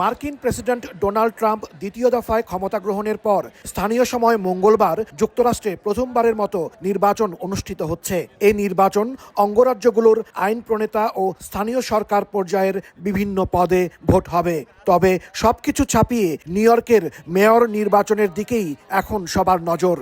মার্কিন president Donald Trump দ্বিতীয় দফায় ক্ষমতা গ্রহণের পর স্থানীয় সময় মঙ্গলবার যুক্তরাষ্ট্রে প্রথমবারের মতো নির্বাচন অনুষ্ঠিত হচ্ছে। এই নির্বাচন অঙ্গরাজ্যগুলোর আইন প্রণেতা ও স্থানীয় সরকার পর্যায়ের বিভিন্ন পদে ভোট হবে। তবে সবকিছু ছাপিয়ে নিউ ইয়র্কের মেয়র নির্বাচনের দিকেই এখন সবার নজর।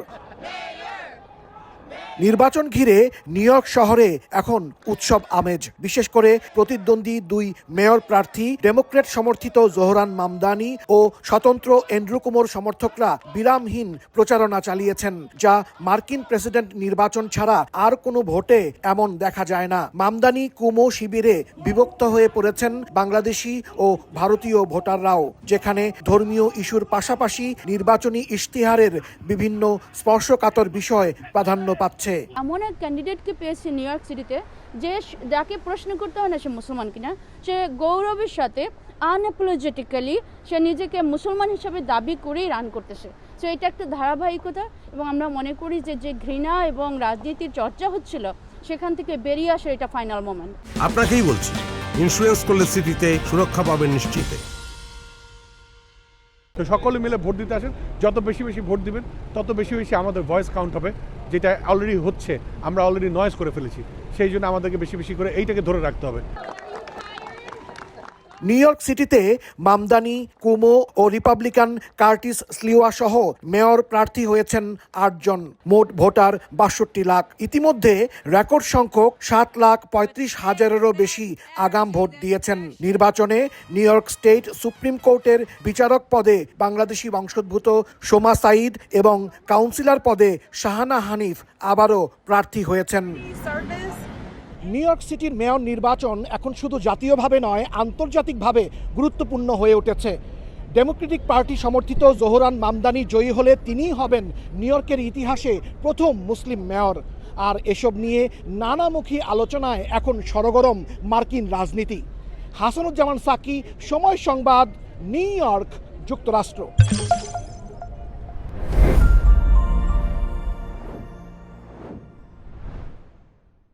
নির্বাচন ঘিরে নিউ ইয়র্ক শহরে এখন উৎসব আমেজ। বিশেষ করে প্রতিদ্বন্দ্বী দুই মেয়র প্রার্থী, ডেমোক্রেট সমর্থিত জোহরান মামদানি ও স্বতন্ত্র এন্ড্রু কুমোর সমর্থকরা বিরামহীন প্রচারণা চালিয়েছেন, যা মার্কিন প্রেসিডেন্ট নির্বাচন ছাড়া আর কোনো ভোটে এমন দেখা যায় না। মামদানি কুমো শিবিরে বিভক্ত হয়ে পড়েছেন বাংলাদেশি ও ভারতীয় ভোটাররাও, যেখানে ধর্মীয় ইস্যুর পাশাপাশি নির্বাচনী ইশতিহারের বিভিন্ন স্পর্শকাতর বিষয় প্রাধান্য পাচ্ছে। এমন এক ক্যান্ডিডেটকে পেয়েছি নিউ ইয়র্ক সিটিতে যে যাকে প্রশ্ন করতে হয় না সে মুসলমান কিনা সে গৌরবের সাথে আনঅ্যাপোলজেটিক্যালি সে নিজেকে মুসলমান হিসাবে দাবি করেই রান করতেছে। সো এটা একটা ধারাবাহিকতা এবং আমরা মনে করি যে যে ঘৃণা এবং রাজনীতির চর্চা হচ্ছিল সেখান থেকে বেরিয়ে আসে এটা ফাইনাল মোমেন্ট আপনাকেই বলছি ইন্স্যুরেন্স করলে সিটিতে সুরক্ষা পাবেন নিশ্চিত। তো সকলে মিলে ভোট দিতে আসেন। যত বেশি বেশি ভোট দিবেন তত বেশি বেশি আমাদের ভয়েস কাউন্ট হবে। যেটা অলরেডি হচ্ছে, আমরা অলরেডি নয়েজ করে ফেলেছি, সেই জন্য আমাদেরকে বেশি বেশি করে এইটাকে ধরে রাখতে হবে। নিউ ইয়র্ক সিটিতে মামদানি, কুমো ও রিপাবলিকান কার্টিস স্লিওয়া সহ মেয়র প্রার্থী হয়েছেন আটজন মোট ভোটার বাষট্টি লাখ। ইতিমধ্যে রেকর্ড সংখ্যক সাত লাখ পঁয়ত্রিশ হাজারেরও বেশি আগাম ভোট দিয়েছেন। নির্বাচনে নিউ ইয়র্ক স্টেট সুপ্রিম কোর্টের বিচারক পদে বাংলাদেশি বংশোদ্ভূত সোমা সাইদ এবং কাউন্সিলর পদে শাহানা হানিফ আবারও প্রার্থী হয়েছেন। নিউ ইয়র্ক সিটির মেয়র নির্বাচন এখন শুধু জাতীয়ভাবে নয়, আন্তর্জাতিকভাবে গুরুত্বপূর্ণ হয়ে উঠেছে। ডেমোক্রেটিক পার্টি সমর্থিত জোহরান মামদানি জয়ী হলে তিনিই হবেন নিউ ইয়র্কের ইতিহাসে প্রথম মুসলিম মেয়র। আর এসব নিয়ে নানামুখী আলোচনায় এখন সরগরম মার্কিন রাজনীতি। হাসানুজ্জামান সাকি, সময় সংবাদ, নিউ ইয়র্ক, যুক্তরাষ্ট্র।